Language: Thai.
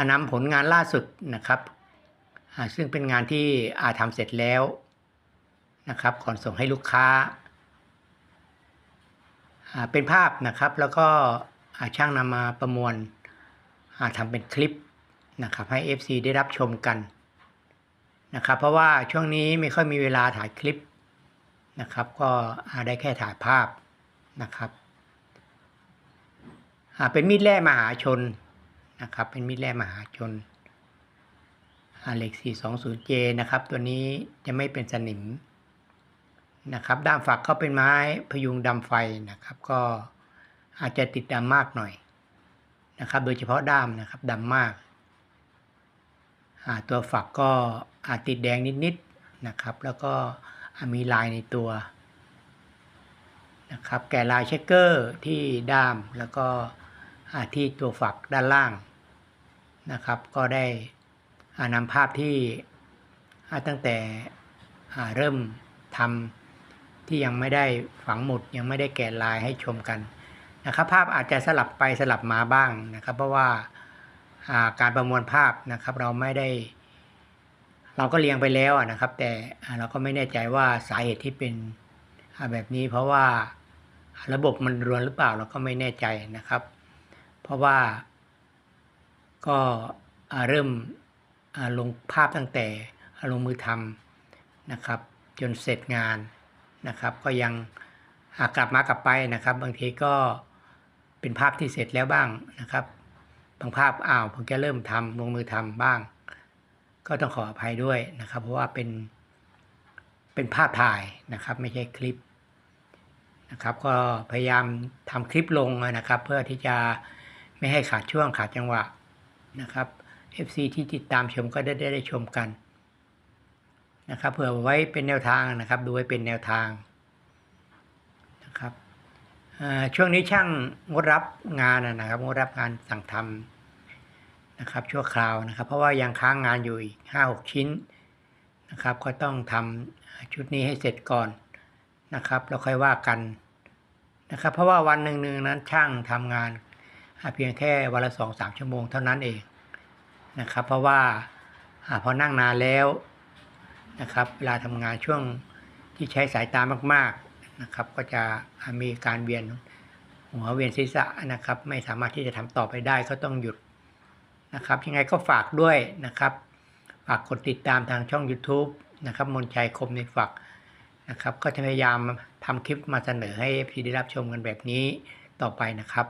านำผลงานล่าสุดนะครับ ซึ่งเป็นงานที่อาทำเสร็จแล้วนะครับก่อนส่งให้ลูกค้าาเป็นภาพนะครับแล้วก็ช่างนำมาประมวลาทำเป็นคลิปนะครับให้ FC ได้รับชมกันนะครับเพราะว่าช่วงนี้ไม่ค่อยมีเวลาถ่ายคลิปนะครับก็ได้แค่ถ่ายภาพนะครับเป็นมีดแร่มหาชน นะครับ เป็นมีดแร่มหาชนอาเล็ก 420J นะครับ ตัวนี้จะไม่เป็นสนิมนะครับด้ามฝักก็เป็นไม้พยุงดำไฟนะครับ ก็อาจจะติดดำมากหน่อยนะครับ โดยเฉพาะด้ามนะครับดำมากาตัวฝักก็อาจติดแดงนิดๆนะครับ แล้วก็มีลายในตัวนะครับแกะลายเชคเกอร์ที่ด้ามแล้วก็ที่ตัวฝักด้านล่าง นะครับ ก็ได้นำภาพที่อ่าตั้งแต่เริ่มทำที่ยังไม่ได้ฝังหมุดยังไม่ได้แกะลายให้ชมกันนะครับภาพอาจจะสลับไปสลับมาบ้างนะครับ เพราะว่าาการประมวลภาพนะครับ เราไม่ได้ เราก็เรียงไปแล้วนะครับ แต่เราก็ไม่แน่ใจว่าสาเหตุที่เป็นแบบนี้ เพราะว่าระบบมันรวนหรือเปล่าเราก็ไม่แน่ใจนะครับ เพราะว่า ก็เริ่มลงภาพตั้งแต่ลงมือทำนะครับ จนเสร็จงานนะครับ ก็ยังกลับมากลับไปนะครับ บางทีก็เป็นภาพที่เสร็จแล้วบ้างนะครับ บางภาพอ้าวผมจะเริ่มทำลงมือทำบ้าง ก็ต้องขออภัยด้วยนะครับ เพราะว่าเป็นเป็นภาพถ่ายนะครับ ไม่ใช่คลิปนะครับ ก็พยายามทำคลิปลงนะครับ เพื่อที่จะไม่ให้ขาดช่วงขาดจังหวะ นะครับ FC ที่ติดตามชมก็ได้ได้ได้ชมกันนะครับเผื่อไว้เป็นแนวทางนะครับ ดูไว้เป็นแนวทางนะครับช่วงนี้ช่างงดรับงานนะครับงดรับงานสั่งทำนะครับ ชั่วคราวนะครับ เพราะว่ายังค้างงานอยู่อีกห้าหกชิ้นนะครับ ก็ต้องทำชุดนี้ให้เสร็จก่อนนะครับแล้วค่อยว่ากันนะครับ เพราะว่าวันหนึ่งหนึ่งนั้นช่างทำงาน เพียงแค่วันละสองสามชั่วโมงเท่านั้นเองนะครับ เพราะว่าอาพอนั่งนานแล้วนะครับเวลาทำงานช่วงที่ใช้สายตามากๆนะครับ ก็จะมีการเวียนหัวเวียนศีรษะนะครับ ไม่สามารถที่จะทำต่อไปได้ก็ต้องหยุดนะครับยังไงก็ฝากด้วยนะครับ ฝากกดติดตามทางช่อง YouTube นะครับมนชัยคมในฝักนะครับ ก็จะพยายามทำคลิปมาเสนอให้พี่ได้รับชมกันแบบนี้ต่อไปนะครับ